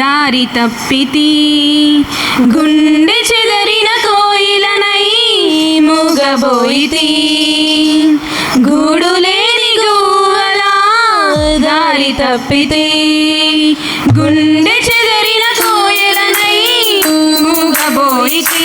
దారి తప్పితి గుండె చెదరిన కోయిలనై మూగబోయితి. గూడు లేని గువ్వలా దారి తప్పితే గుండె చెదరిన కోయలనై మూగబోయితి.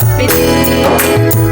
happy day.